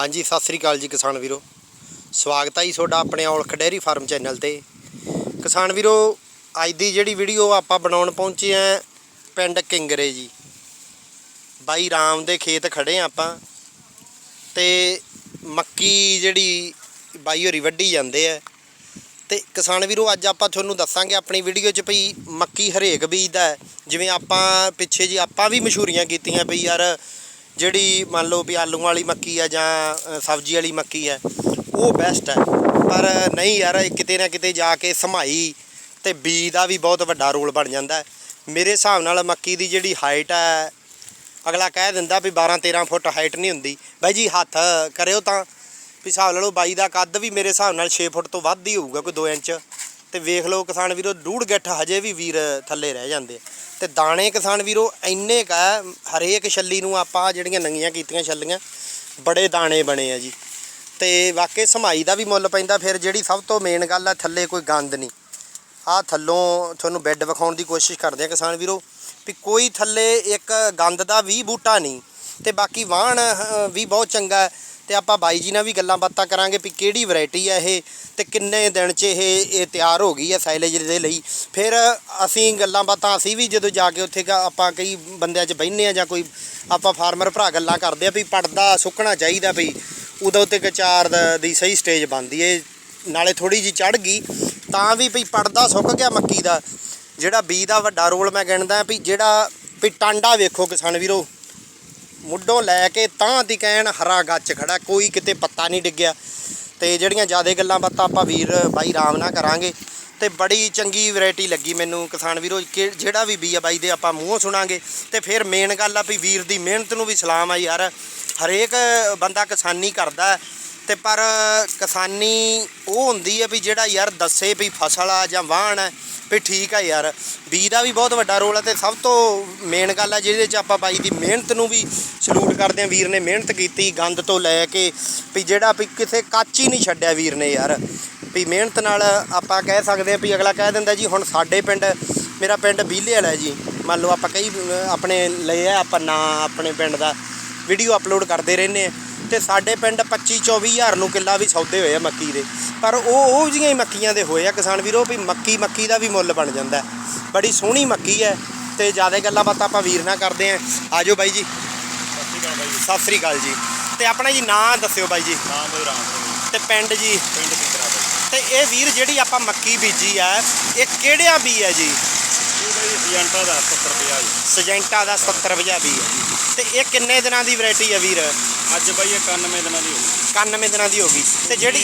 ਹਾਂਜੀ, ਸਤਿ ਸ੍ਰੀ ਅਕਾਲ ਜੀ ਕਿਸਾਨ ਵੀਰੋ। ਸਵਾਗਤ ਹੈ ਜੀ ਤੁਹਾਡਾ ਆਪਣੇ ਔਲਖ ਡੇਅਰੀ ਫਾਰਮ ਚੈਨਲ ਤੇ। ਕਿਸਾਨ ਵੀਰੋ, ਅੱਜ ਦੀ ਜਿਹੜੀ ਵੀਡੀਓ ਆਪਾਂ ਬਣਾਉਣ ਪਹੁੰਚੇ ਆ ਪਿੰਡ ਕਿੰਗਰੇ ਜੀ। ਬਾਈ ਰਾਮ ਦੇ ਖੇਤ ਖੜੇ ਆ ਆਪਾਂ। ਤੇ ਮੱਕੀ ਜਿਹੜੀ ਬਾਈ ਹੋਰੀ ਵੱਢੀ ਜਾਂਦੇ ਆ। ਤੇ ਕਿਸਾਨ ਵੀਰੋ, ਅੱਜ ਆਪਾਂ ਤੁਹਾਨੂੰ ਦੱਸਾਂਗੇ ਆਪਣੀ ਵੀਡੀਓ 'ਚ ਭਈ ਮੱਕੀ ਹਰੇਕ ਬੀਜ ਦਾ ਜਿਵੇਂ ਆਪਾਂ ਪਿੱਛੇ ਜੀ ਆਪਾਂ ਵੀ ਮਸ਼ਹੂਰੀਆਂ ਕੀਤੀਆਂ ਭਈ ਯਾਰ ਜਿਹੜੀ ਮੰਨ ਲਓ ਵੀ ਆਲੂ ਵਾਲੀ ਮੱਕੀ ਆ ਜਾਂ ਸਬਜ਼ੀ ਵਾਲੀ ਮੱਕੀ ਹੈ ਉਹ ਬੈਸਟ ਹੈ ਪਰ ਨਹੀਂ ਯਾਰ, ਇਹ ਕਿਤੇ ਨਾ ਕਿਤੇ ਜਾ ਕੇ ਸਮਾਈ ਤੇ ਬੀ ਦਾ ਵੀ ਬਹੁਤ ਵੱਡਾ ਰੋਲ ਬਣ ਜਾਂਦਾ। ਮੇਰੇ ਹਿਸਾਬ ਨਾਲ ਮੱਕੀ ਦੀ ਜਿਹੜੀ ਹਾਈਟ ਹੈ ਅਗਲਾ ਕਹਿ ਦਿੰਦਾ ਵੀ 12 13 ਫੁੱਟ ਹਾਈਟ ਨਹੀਂ ਹੁੰਦੀ। ਬਾਈ ਜੀ, ਹੱਥ ਕਰਿਓ ਤਾਂ। ਵੀ ਹਿਸਾਬ ਲਾ ਲਓ ਬਾਈ ਦਾ ਕੱਦ ਵੀ ਮੇਰੇ ਹਿਸਾਬ ਨਾਲ 6 ਫੁੱਟ ਤੋਂ ਵੱਧ ਹੀ ਹੋਊਗਾ, ਕੋਈ 2 ਇੰਚ। ਤੇ ਵੇਖ ਲਓ ਕਿਸਾਨ ਵੀਰੋ, ਡੂੜ ਗਿੱਠ ਹਜੇ ਵੀ ਵੀਰ ਥੱਲੇ ਰਹਿ ਜਾਂਦੇ ਤੇ ਦਾਣੇ ਕਿਸਾਨ ਵੀਰੋ, ਇੰਨੇ ਕਾ ਹਰੇਕ ਛੱਲੀ ਨੂੰ ਆਪਾਂ ਜਿਹੜੀਆਂ ਨੰਗੀਆਂ ਕੀਤੀਆਂ ਛੱਲੀਆਂ, ਬੜੇ ਦਾਣੇ ਬਣੇ ਆ ਜੀ। ਤੇ ਵਾਕਈ ਸਮਾਈ ਦਾ ਵੀ ਮੁੱਲ ਪੈਂਦਾ, ਫਿਰ ਜਿਹੜੀ ਸਭ ਤੋਂ ਮੇਨ ਗੱਲ ਆ, ਥੱਲੇ ਕੋਈ ਗੰਦ ਨਹੀਂ। ਆਹ ਥੱਲੋਂ ਤੁਹਾਨੂੰ ਬੈੱਡ ਵਿਖਾਉਣ ਦੀ ਕੋਸ਼ਿਸ਼ ਕਰਦੇ ਆ ਕਿਸਾਨ ਵੀਰੋ, ਵੀ ਕੋਈ ਥੱਲੇ ਇੱਕ ਗੰਦ ਦਾ ਵੀ ਬੂਟਾ ਨਹੀਂ, ਤੇ ਬਾਕੀ ਵਾਹਣ ਵੀ ਬਹੁਤ ਚੰਗਾ ਤੇ ਆਪਾਂ ਬਾਈ ਜੀ ਨਾਲ ਵੀ ਗੱਲਾਂ ਬਾਤਾਂ ਕਰਾਂਗੇ ਵੀ ਕਿਹੜੀ ਵੈਰਾਈਟੀ ਹੈ ਇਹ ਤੇ ਕਿੰਨੇ ਦਿਨ 'ਚ ਇਹ ਇਹ ਤਿਆਰ ਹੋ ਗਈ ਹੈ ਸਾਈਲੇਜ ਦੇ ਲਈ। ਫਿਰ ਅਸੀਂ ਗੱਲਾਂ ਬਾਤਾਂ ਅਸੀਂ ਵੀ ਜਦੋਂ ਜਾ ਕੇ ਉੱਥੇ ਆਪਾਂ ਕਈ ਬੰਦਿਆਂ 'ਚ ਬਹਿੰਦੇ ਆ ਜਾਂ ਕੋਈ ਆਪਾਂ ਫਾਰਮਰ ਭਰਾ ਗੱਲਾਂ ਕਰਦੇ ਆ ਵੀ ਪੜਦਾ ਸੁੱਕਣਾ ਚਾਹੀਦਾ ਵੀ ਉਦੋਂ ਤੇ ਕਚਾਰ ਦੀ ਸਹੀ ਸਟੇਜ ਬਣਦੀ ਏ, ਨਾਲੇ ਥੋੜੀ ਜੀ ਚੜ ਗਈ, ਤਾਂ ਵੀ ਵੀ ਪੜਦਾ ਸੁੱਕ ਗਿਆ ਮੱਕੀ ਦਾ। ਜਿਹੜਾ ਬੀ ਦਾ ਵੱਡਾ ਰੋਲ ਮੈਂ ਗਿਣਦਾ ਵੀ ਜਿਹੜਾ ਵੀ ਟਾਂਡਾ ਵੇਖੋ ਕਿਸਾਨ ਵੀਰੋ ਮੁੱਢੋਂ ਲੈ ਕੇ ਤਾਂ ਦੀ ਕਹਿਣ ਹਰਾ ਗੱਚ ਖੜਾ, ਕੋਈ ਕਿਤੇ ਪੱਤਾ ਨਹੀਂ ਡਿੱਗਿਆ। ਤੇ ਜਿਹੜੀਆਂ ਜ਼ਿਆਦਾ ਗੱਲਾਂ ਬਾਤਾਂ ਆਪਾਂ ਵੀਰ ਬਾਈ ਰਾਮ ਨਾਲ ਕਰਾਂਗੇ, ਤੇ ਬੜੀ ਚੰਗੀ ਵੈਰਾਈਟੀ ਲੱਗੀ ਮੈਨੂੰ ਕਿਸਾਨ ਵੀਰੋ, ਕਿ ਜਿਹੜਾ ਵੀ ਬੀ ਆ ਬਾਈ ਦੇ ਆਪਾਂ ਮੂੰਹੋਂ ਸੁਣਾਂਗੇ। ਤੇ ਫਿਰ ਮੇਨ ਗੱਲ ਆ ਵੀ ਵੀਰ ਦੀ ਮਿਹਨਤ ਨੂੰ ਵੀ ਸਲਾਮ ਆ ਯਾਰ। ਹਰੇਕ ਬੰਦਾ ਕਿਸਾਨੀ ਕਰਦਾ ਤੇ ਪਰ ਕਿਸਾਨੀ ਉਹ ਹੁੰਦੀ ਹੈ ਵੀ ਜਿਹੜਾ ਯਾਰ ਦੱਸੇ ਵੀ ਫਸਲ ਆ ਜਾਂ ਵਾਹਣ ਹੈ ਵੀ ਠੀਕ ਆ ਯਾਰ। ਬੀ ਦਾ ਵੀ ਬਹੁਤ ਵੱਡਾ ਰੋਲ ਹੈ ਤੇ ਸਭ ਤੋਂ ਮੇਨ ਗੱਲ ਆ ਜਿਹਦੇ 'ਚ ਆਪਾਂ ਬਾਈ ਦੀ ਮਿਹਨਤ ਨੂੰ ਵੀ ਸਲੂਟ ਕਰਦੇ ਆ ਵੀਰ ਨੇ ਮਿਹਨਤ ਕੀਤੀ ਗੰਦ ਤੋਂ ਲੈ ਕੇ ਵੀ ਜਿਹੜਾ ਵੀ ਕਿਸੇ ਕੱਚ ਹੀ ਨਹੀਂ ਛੱਡਿਆ ਵੀਰ ਨੇ ਯਾਰ। ਵੀ ਮਿਹਨਤ ਨਾਲ ਆਪਾਂ ਕਹਿ ਸਕਦੇ ਆ ਵੀ ਅਗਲਾ ਕਹਿ ਦਿੰਦਾ ਜੀ, ਹੁਣ ਸਾਡੇ ਪਿੰਡ, ਮੇਰਾ ਪਿੰਡ ਬੀਲੇ ਵਾਲਾ ਜੀ। ਮੰਨ ਲਓ ਆਪਾਂ ਕਈ ਆਪਣੇ ਲਏ ਆ ਆਪਾਂ ਨਾਂ ਆਪਣੇ ਪਿੰਡ ਦਾ ਵੀਡੀਓ ਅਪਲੋਡ ਕਰਦੇ ਰਹਿੰਦੇ ਆ ਤੇ ਸਾਡੇ ਪਿੰਡ 25 24 ਹਜ਼ਾਰ ਨੂੰ ਕਿੱਲਾ ਵੀ ਸੌਦੇ ਹੋਏ ਆ ਮੱਕੀ ਦੇ। ਪਰ ਉਹ ਉਹ ਜਿਹੀਆਂ ਹੀ ਮੱਕੀਆਂ ਦੇ ਹੋਏ ਆ ਕਿਸਾਨ ਵੀਰੋ ਵੀ ਮੱਕੀ ਮੱਕੀ ਦਾ ਵੀ ਮੁੱਲ ਬਣ ਜਾਂਦਾ। ਬੜੀ ਸੋਹਣੀ ਮੱਕੀ ਹੈ ਤੇ ਜ਼ਿਆਦਾ ਗੱਲਾਂ ਬਾਤਾਂ ਆਪਾਂ ਵੀਰ ਨਾਲ ਕਰਦੇ ਆ ਆਜੋ ਬਾਈ ਜੀ। ਸਤਿ ਸ੍ਰੀ ਅਕਾਲ ਜੀ। ਤੇ ਆਪਣਾ ਜੀ ਨਾਂ ਦੱਸਿਓ ਬਾਈ ਜੀ। ਨਾਮ ਬਈ ਰਾਮ ਸਿੰਘ। ਤੇ ਪਿੰਡ ਜੀ। ਪਿੰਡ ਬਈ। ਤੇ ਇਹ ਵੀਰ ਜਿਹੜੀ ਆਪਾਂ ਮੱਕੀ ਬੀਜੀ ਆ ਇਹ ਕਿਹੜਿਆ ਬੀ ਹੈ ਜੀ? ਏਜੰਟਾ ਦਾ 70 ਰੁਪਿਆ ਜੀ। ਸਜੈਂਟਾ ਦਾ 70 ਵਜਾ ਬੀ ਹੈ। ਤੇ ਇਹ ਕਿੰਨੇ ਦਿਨਾਂ ਦੀ ਵੈਰਾਈਟੀ ਹੈ ਵੀਰ? ਅੱਜ ਬਈ ਇਹ 91 ਦਿਨਾਂ ਦੀ ਹੋ ਗਈ। 91 ਦਿਨਾਂ ਦੀ ਹੋ ਗਈ। ਤੇ ਜਿਹੜੀ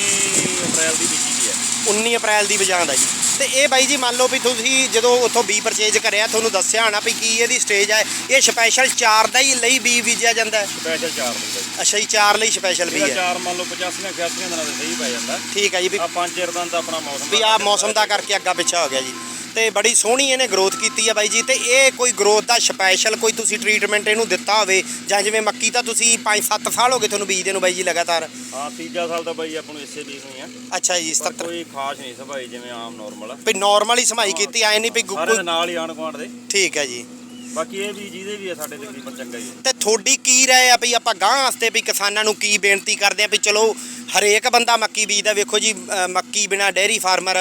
ਅਪ੍ਰੈਲ ਦੀ ਬੀਜੀ ਦੀ ਹੈ। 19 ਅਪ੍ਰੈਲ ਦੀ ਵਜਾਂਦ ਹੈ ਜੀ। ਤੇ ਇਹ ਬਾਈ ਜੀ ਮੰਨ ਲਓ ਵੀ ਤੁਸੀਂ ਜਦੋਂ ਉੱਥੋਂ ਬੀ ਪਰਚੇਜ ਕਰਿਆ ਤੁਹਾਨੂੰ ਦੱਸਿਆ ਹੋਣਾ ਵੀ ਕੀ ਇਹਦੀ ਸਟੇਜ ਹੈ ਇਹ ਸਪੈਸ਼ਲ ਚਾਰ ਦਾ ਹੀ ਲਈ ਬੀ ਬੀਜਿਆ ਜਾਂਦਾ ਸਪੈਸ਼ਲ ਚਾਰ ਦੀ ਬਈ। ਅੱਛਾ ਜੀ ਚਾਰ ਲਈ ਸਪੈਸ਼ਲ ਵੀ ਇਹਦਾ ਹੈ। ਚਾਰ ਮੰਨ ਲਓ 85 88 ਦਿਨਾਂ ਦੇ ਸਹੀ ਪੈ ਜਾਂਦਾ। ਠੀਕ ਹੈ ਜੀ ਵੀ ਆ ਪੰਜ ਜਰਦਾਂ ਦਾ ਆਪਣਾ ਮੌਸਮ ਵੀ ਆ ਮੌਸਮ ਦਾ ਕਰਕੇ ਅੱਗਾ ਪਿੱਛਾ ਹੋ ਗਿਆ ਜੀ। ਤੇ ਬੜੀ ਸੋਹਣੀ ਇਹਨੇ ਗਰੋਥ ਕੀਤੀ ਹੈ ਬਾਈ ਜੀ ਤੇ ਇਹ ਕੋਈ ਗਰੋਥ ਦਾ ਸਪੈਸ਼ਲ ਕੋਈ ਤੁਸੀਂ ਟ੍ਰੀਟਮੈਂਟ ਇਹਨੂੰ ਦਿੱਤਾ ਹੋਵੇ ਜਾਂ ਜਿਵੇਂ ਮੱਕੀ ਤਾਂ ਤੁਸੀਂ 5-7 ਸਾਲ ਹੋ ਗਏ ਤੁਹਾਨੂੰ ਬੀਜਦੇ ਨੂੰ ਬਾਈ ਜੀ ਲਗਾਤਾਰ? ਹਾਂ ਤੀਜਾ ਸਾਲ ਤਾਂ ਬਈ ਆਪਾਂ ਨੂੰ ਇਸੇ ਬੀਜ ਹੋਈ ਆ। ਅੱਛਾ ਜੀ ਪਰ 77 ਕੋਈ ਖਾਸ ਨਹੀਂ ਸਭਾਈ ਜਿਵੇਂ ਆਮ ਨਾਰਮਲ ਆ। ਵੀ ਨਾਰਮਲ ਹੀ ਸਮਾਈ ਕੀਤੀ ਆਏ ਨਹੀਂ ਵੀ ਸਾਰੇ ਨਾਲ ਹੀ ਆਣ ਗੁਆਂਢ ਦੇ। ਠੀਕ ਹੈ ਜੀ। ਬਾਕੀ ਇਹ ਵੀ ਜਿਹਦੇ ਵੀ ਆ ਸਾਡੇ ਤਕਰੀਬਨ ਚੰਗਾ ਹੈ ਤੇ ਤੁਹਾਡੀ ਕੀ ਰਾਏ ਆ ਵੀ ਆਪਾਂ ਗਾਂ ਵਾਸਤੇ ਵੀ ਕਿਸਾਨਾਂ ਨੂੰ ਕੀ ਬੇਨਤੀ ਕਰਦੇ ਆ ਵੀ ਚਲੋ ਹਰੇਕ ਬੰਦਾ ਮੱਕੀ ਬੀਜਦਾ ਵੇਖੋ ਜੀ ਅ, ਮੱਕੀ ਬਿਨਾ ਡੇਅਰੀ ਫਾਰਮਰ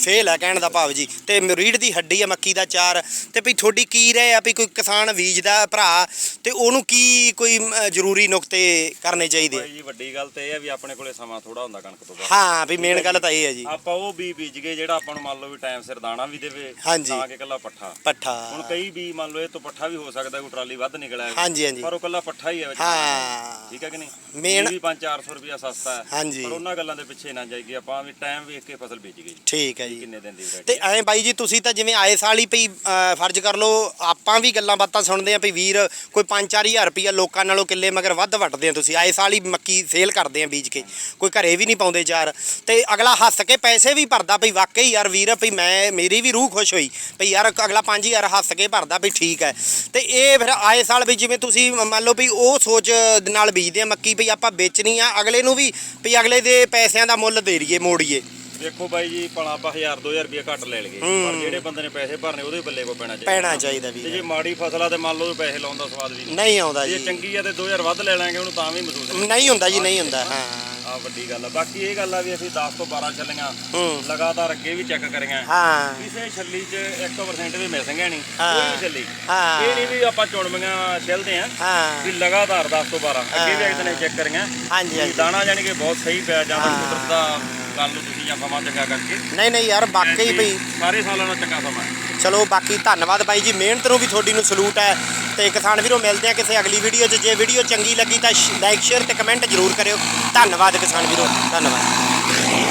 ਫੇਲ ਹੈ ਕਹਿਣ ਦਾ ਭਾਵ ਜੀ। ਤੇ ਰੀੜ ਦੀ ਹੱਡੀ ਆ ਮੱਕੀ ਦਾ ਚਾਰ। ਤੇ ਵੀ ਤੁਹਾਡੀ ਕੀ ਰਾਏ ਆ ਵੀ ਕੋਈ ਕਿਸਾਨ ਬੀਜਦਾ ਭਰਾ ਤੇ ਉਹਨੂੰ ਕੀ ਕੋਈ ਅ, ਜ਼ਰੂਰੀ ਨੁਕਤੇ ਕਰਨੇ ਚਾਹੀਦੇ ਆ? ਜੀ ਵੱਡੀ ਗੱਲ ਤੇ ਇਹ ਆ ਵੀ ਆਪਣੇ ਕੋਲੇ ਸਮਾਂ ਥੋੜਾ ਹੁੰਦਾ ਕਣਕ ਤੋਂ ਬਾਅਦ। ਹਾਂ ਵੀ ਮੇਨ ਗੱਲ ਤਾਂ ਇਹ ਹੈ ਜੀ। ਆਪਾਂ ਉਹ ਵੀ ਬੀਜ ਗਏ ਜਿਹੜਾ ਆਪਾਂ ਨੂੰ ਮੰਨ ਲਓ ਵੀ ਟਾਈਮ ਸਿਰ ਦਾਣਾ ਵੀ ਦੇਵੇ ਹਾਂਜੀ। ਤਾਂ ਕਿ ਕੱਲਾ ਪੱਠਾ। ਪੱਠਾ। ਹੁਣ ਕਈ ਵੀ ਮੰਨ ਲਓ ਇਹ ਤੋਂ ਪੱਠਾ ਵੀ ਹੋ ਸਕਦਾ ਕੋਈ ਟਰਾਲੀ ਵੱਧ ਨਿਕਲਿਆ। ਹੈ। ਹਾਂਜੀ ਹਾਂਜੀ। ਪਰ ਉਹ ਕੱਲਾ ਪੱਠਾ ਹੀ ਹੈ ਵਿੱਚ। ਹਾਂ। ਠੀਕ ਹੈ ਕਿ ਨਹੀਂ? ਇਹ ਵੀ 5-400 ਰੁਪਿਆ ਸਸਤਾ ਹੈ ਹਾਂਜੀ। ਪਰ ਉਹਨਾਂ ਗੱਲਾਂ ਦੇ ਪਿੱਛੇ ਨਾ ਜਾਈਏ ਆਪਾਂ ਵੀ ਟਾਈਮ ਵੇਖ ਕੇ ਫਸਲ ਬੀਜ ਗਈ ਠੀਕ ਹੈ ਜੀ। ਕਿੰਨੇ ਦਿਨ ਦੀ ਤੇ ਵੈਰਾਈਟੀ ਐਂ ਬਾਈ ਜੀ ਤੁਸੀਂ ਤਾਂ ਜਿਵੇਂ ਆਏ ਸਾਲ ਹੀ ਪਈ ਅਹ, ਫਰਜ਼ ਕਰ ਲਓ ਆਪਾਂ ਵੀ ਗੱਲਾਂ ਬਾਤਾਂ ਸੁਣਦੇ ਆ ਵੀ ਵੀਰ ਕੋਈ 5-4000 ਰੁਪਈਆ ਲੋਕਾਂ ਨਾਲੋਂ ਕਿੱਲੇ ਮਗਰ ਵੱਧ ਵੱਟਦੇ ਆ ਤੁਸੀਂ। ਆਏ ਸਾਲ ਹੀ ਮੱਕੀ ਸੇਲ ਕਰਦੇ ਆ ਬੀਜ ਕੇ। ਕੋਈ ਘਰੇ ਵੀ ਨਹੀਂ ਪਾਉਂਦੇ ਚਾਰ ਤੇ ਅਗਲਾ ਹੱਸ ਕੇ ਪੈਸੇ ਵੀ ਭਰਦਾ ਵੀ ਵਾਕਈ ਯਾਰ ਵੀਰ ਵੀ ਮੈਂ ਮੇਰੀ ਵੀ ਰੂਹ ਖੁਸ਼ ਹੋਈ। ਵੀ ਯਾਰ ਅਗਲਾ 5000 ਹੱਸ ਕੇ ਭਰਦਾ ਵੀ ਠੀਕ ਹੈ। ਤੇ ਇਹ ਫਿਰ ਆਏ ਸਾਲ ਵੀ ਜਿਵੇਂ ਤੁਸੀਂ ਮੰਨ ਲਓ ਵੀ ਉਹ ਸੋਚ ਦੇ ਨਾਲ ਬੀਜਦੇ ਆ ਮੱਕੀ ਵੀ ਆਪਾਂ ਵੇਚਣੀ ਆ ਅਗਲੇ ਨੂੰ ਵੀ। ਵੀ ਅਗਲੇ ਦੇ ਪੈਸਿਆਂ ਦਾ ਮੁੱਲ ਦੇ ਰਹੀਏ ਮੋੜੀਏ। ਵੇਖੋ ਬਾਈ ਜੀ ਭਲਾ ਆਪਾਂ 1000 2000 ਰੁਪਏ ਘੱਟ ਲੈ ਲਈਏ। ਪਰ ਜਿਹੜੇ ਬੰਦੇ ਨੇ ਪੈਸੇ ਭਰਨੇ ਉਹਦੇ ਬੱਲੇ ਕੋ ਪੈਣਾ ਚਾਹੀਦਾ। ਪੈਣਾ ਚਾਹੀਦਾ ਤੇ ਜੇ ਵੀ ਮਾੜੀ ਫਸਲ ਆ ਤੇ ਮੰਨ ਲਓ ਪੈਸੇ ਲਾਉਣ ਦਾ ਸਵਾਦ ਵੀ ਨਹੀਂ। ਆਉਂਦਾ ਜੇ ਜੀ। ਚੰਗੀ ਆ ਤੇ 2000 ਵੱਧ ਲੈ ਲਾਂਗੇ ਉਹਨੂੰ ਤਾਂ ਵੀ ਮਹਿਸੂਸ ਨਹੀਂ ਨਹੀਂ ਹੁੰਦਾ ਜੀ ਨਹੀਂ ਹੁੰਦਾ ਹਾਂ। ਆ ਵੱਡੀ ਗੱਲ ਆ। ਬਾਕੀ ਇਹ ਗੱਲ ਆ ਵੀ ਅਸੀਂ 10 ਤੋਂ 12 ਛੱਲੀਆਂ ਹੂੰ। ਲਗਾਤਾਰ ਅੱਗੇ ਵੀ ਚੈੱਕ ਕਰੀਆਂ। ਹਾਂ। ਕਿਸੇ ਛੱਲੀ 'ਚ 100% ਵੀ ਮਿਸਿੰਗ ਹੈ ਨਹੀਂ। ਕੋਈ ਵੀ ਛੱਲੀ। ਹਾਂ। ਇਹ ਨਹੀਂ ਵੀ ਆਪਾਂ ਚੁਣਵੀਆਂ ਛਿਲਦੇ ਆ ਹਾਂ। ਵੀ ਲਗਾਤਾਰ 10 ਤੋਂ 12 ਅੱਗੇ ਵੀ ਇੱਕ ਦਿਨ ਚੈੱਕ ਕਰੀਆਂ। ਹਾਂਜੀ ਵੀ ਹਾਂਜੀ। ਦਾਣਾ ਜਾਨੀ ਕਿ ਬਹੁਤ ਸਹੀ ਪਿਆ ਜਾਂ। ਕੁਦਰਤ ਦਾ ਗੱਲ ਨੂੰ ਤੁਸੀਂ ਜਾਂ ਸਮਾਂ ਚੰਗਾ ਕਰਕੇ। ਨਹੀਂ ਨਹੀਂ ਯਾਰ ਵਾਕਈ ਬਈ ਸਾਰੇ ਸਾਲਾਂ ਨਾਲ ਚੰਗਾ ਸਮਾਂ ਹੈ। ਚਲੋ ਬਾਕੀ ਧੰਨਵਾਦ ਬਾਈ ਜੀ। ਮਿਹਨਤ ਨੂੰ ਵੀ ਤੁਹਾਡੀ ਨੂੰ ਸਲੂਟ ਹੈ। ਤੇ ਕਿਸਾਨ ਵੀਰੋ, ਮਿਲਦੇ ਆ ਕਿਸੇ ਅਗਲੀ ਵੀਡੀਓ 'ਚ। ਜੇ ਵੀਡੀਓ ਚੰਗੀ ਲੱਗੀ ਤਾਂ ਲਾਈਕ ਸ਼ੇਅਰ ਤੇ ਕਮੈਂਟ ਜ਼ਰੂਰ ਕਰਿਓ। ਧੰਨਵਾਦ ਕਿਸਾਨ ਵੀਰੋ। ਧੰਨਵਾਦ।